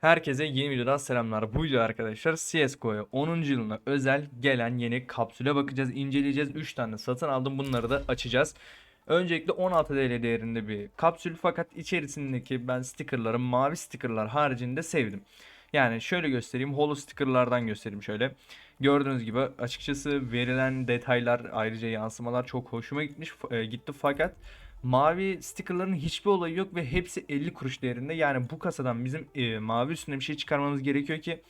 Herkese yeni videodan selamlar. Bu video arkadaşlar CSGO'ya 10. yılına özel gelen yeni kapsüle bakacağız, inceleyeceğiz. 3 tane satın aldım. Bunları da açacağız. Öncelikle 16 TL değerinde bir kapsül fakat içerisindeki ben stickerları mavi stickerlar haricinde sevdim. Yani şöyle göstereyim. Holo stickerlardan göstereyim şöyle. Gördüğünüz gibi açıkçası verilen detaylar ayrıca yansımalar çok hoşuma gitmiş e, gitti fakat Mavi stickerların hiçbir olayı yok ve hepsi 50 kuruş değerinde. Yani bu kasadan bizim e, mavi üstüne bir şey çıkarmamız gerekiyor ki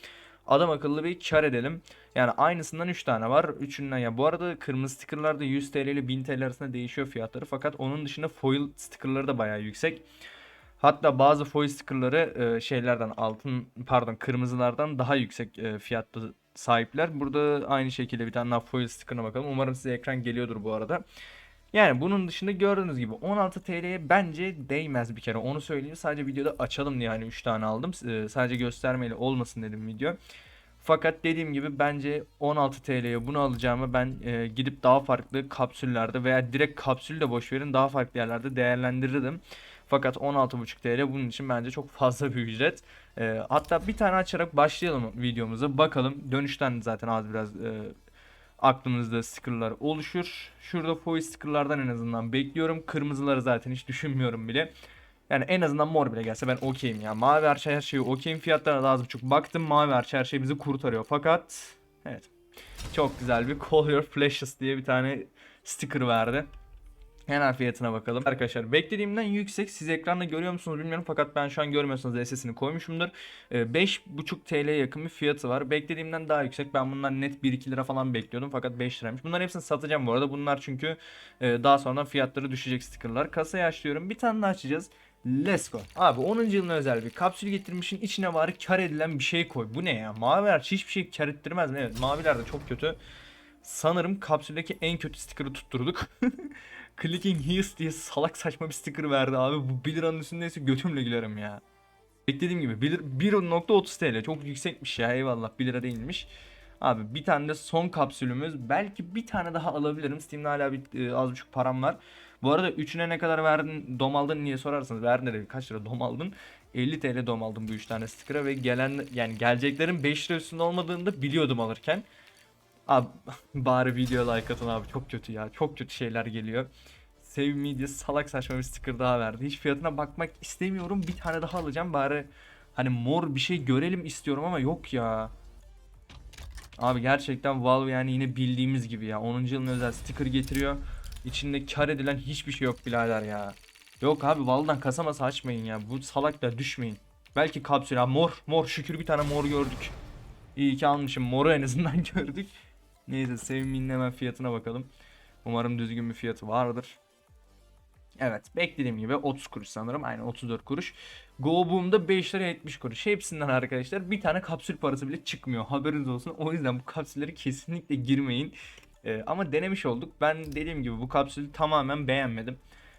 adam akıllı bir kar edelim. Yani aynısından 3 tane var. Üçünden ya bu arada kırmızı stickerlar da 100 TL ile 1000 TL arasında değişiyor fiyatları. Fakat onun dışında foil stickerları da bayağı yüksek. Hatta bazı foil stickerları e, şeylerden altın pardon kırmızılardan daha yüksek e, fiyatta sahipler. Burada aynı şekilde bir tane daha foil stickerına bakalım. Umarım size ekran geliyordur bu arada. Yani bunun dışında gördüğünüz gibi 16 TL'ye bence değmez bir kere onu söyleyeyim. Sadece videoda açalım diye hani 3 tane aldım. Ee, sadece göstermeyle olmasın dedim video. Fakat dediğim gibi bence 16 TL'ye bunu alacağımı ben e, gidip daha farklı kapsüllerde veya direkt kapsülü de boş verin daha farklı yerlerde değerlendirirdim. Fakat 16,5 TL bunun için bence çok fazla bir ücret. E, hatta bir tane açarak başlayalım videomuza. Bakalım dönüşten zaten az biraz e, aklınızda stickerlar oluşur. Şurada foil stickerlardan en azından bekliyorum. Kırmızıları zaten hiç düşünmüyorum bile. Yani en azından mor bile gelse ben okeyim ya. Mavi her şey her şeyi okeyim. Fiyatlarına da az buçuk baktım. Mavi her şey her şey bizi kurtarıyor. Fakat evet. Çok güzel bir Call Your Flashes diye bir tane sticker verdi. Hemen fiyatına bakalım. Arkadaşlar beklediğimden yüksek. Siz ekranda görüyor musunuz bilmiyorum fakat ben şu an görmüyorsanız SS'ini koymuşumdur. Ee, 5.5 TL'ye yakın bir fiyatı var. Beklediğimden daha yüksek. Ben bundan net 1-2 lira falan bekliyordum fakat 5 liraymış. Bunların hepsini satacağım bu arada. Bunlar çünkü e, daha sonradan fiyatları düşecek stickerlar. Kasayı açıyorum. Bir tane daha açacağız. Let's go. Abi 10. yılına özel bir kapsül getirmişin içine bari kar edilen bir şey koy. Bu ne ya? Maviler hiçbir şey kar ettirmez mi? Evet maviler de çok kötü. Sanırım kapsüldeki en kötü sticker'ı tutturduk. Clicking Heels diye salak saçma bir sticker verdi abi. Bu 1 liranın üstündeyse götümle gülerim ya. Beklediğim gibi 1.30 TL çok yüksekmiş ya eyvallah 1 lira değilmiş. Abi bir tane de son kapsülümüz. Belki bir tane daha alabilirim. Steam'de hala bir e, az buçuk param var. Bu arada üçüne ne kadar verdin dom aldın niye sorarsanız verdin de kaç lira dom aldın. 50 TL dom aldım bu 3 tane sticker'a ve gelen yani geleceklerin 5 lira üstünde olmadığını da biliyordum alırken. Abi bari video like atın abi çok kötü ya. Çok kötü şeyler geliyor. Save me diye salak saçma bir sticker daha verdi. Hiç fiyatına bakmak istemiyorum. Bir tane daha alacağım bari. Hani mor bir şey görelim istiyorum ama yok ya. Abi gerçekten Valve yani yine bildiğimiz gibi ya. 10. yılın özel sticker getiriyor. İçinde kar edilen hiçbir şey yok birader ya. Yok abi Valve'dan kasamasa açmayın ya. Bu salakla düşmeyin. Belki kapsül ha mor mor şükür bir tane mor gördük. İyi ki almışım moru en azından gördük. Neyse seviminin hemen fiyatına bakalım. Umarım düzgün bir fiyatı vardır. Evet beklediğim gibi 30 kuruş sanırım. Aynen 34 kuruş. Go Boom'da 5 lira 70 kuruş. Hepsinden arkadaşlar bir tane kapsül parası bile çıkmıyor. Haberiniz olsun. O yüzden bu kapsülleri kesinlikle girmeyin. Ee, ama denemiş olduk. Ben dediğim gibi bu kapsülü tamamen beğenmedim.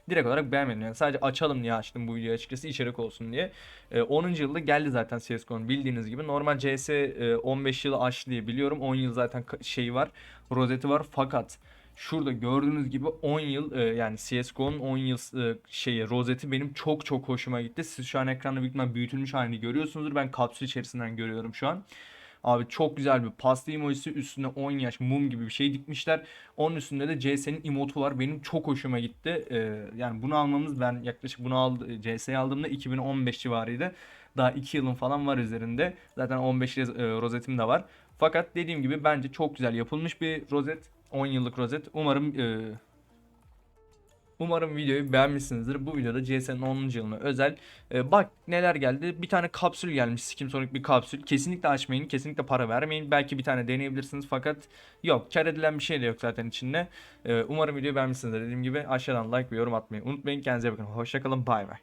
Direkt olarak beğenmedim yani sadece açalım diye açtım bu videoyu açıkçası içerik olsun diye. Ee, 10. yılda geldi zaten CSGO'nun bildiğiniz gibi. Normal CS e, 15 yılı aştı diye biliyorum. 10 yıl zaten şeyi var. Rozeti var fakat Şurada gördüğünüz gibi 10 yıl e, yani CSGO'nun 10 yıl e, şeyi rozeti benim çok çok hoşuma gitti. Siz şu an ekranda büyük büyütülmüş halini görüyorsunuzdur. Ben kapsül içerisinden görüyorum şu an. Abi çok güzel bir pasta emojisi üstüne 10 yaş mum gibi bir şey dikmişler. Onun üstünde de CS'nin emotu var. Benim çok hoşuma gitti. Ee, yani bunu almamız ben yaklaşık bunu aldı, CS'yi aldığımda 2015 civarıydı. Daha 2 yılın falan var üzerinde. Zaten 15 e, rozetim de var. Fakat dediğim gibi bence çok güzel yapılmış bir rozet. 10 yıllık rozet. Umarım e, Umarım videoyu beğenmişsinizdir. Bu videoda CS'nin 10. yılına özel. e, bak neler geldi. Bir tane kapsül gelmiş. Skim Sonic bir kapsül. Kesinlikle açmayın. Kesinlikle para vermeyin. Belki bir tane deneyebilirsiniz fakat yok. Kar edilen bir şey de yok zaten içinde. E, umarım videoyu beğenmişsinizdir. Dediğim gibi aşağıdan like ve yorum atmayı unutmayın. Kendinize bakın. Hoşçakalın. Bay bay.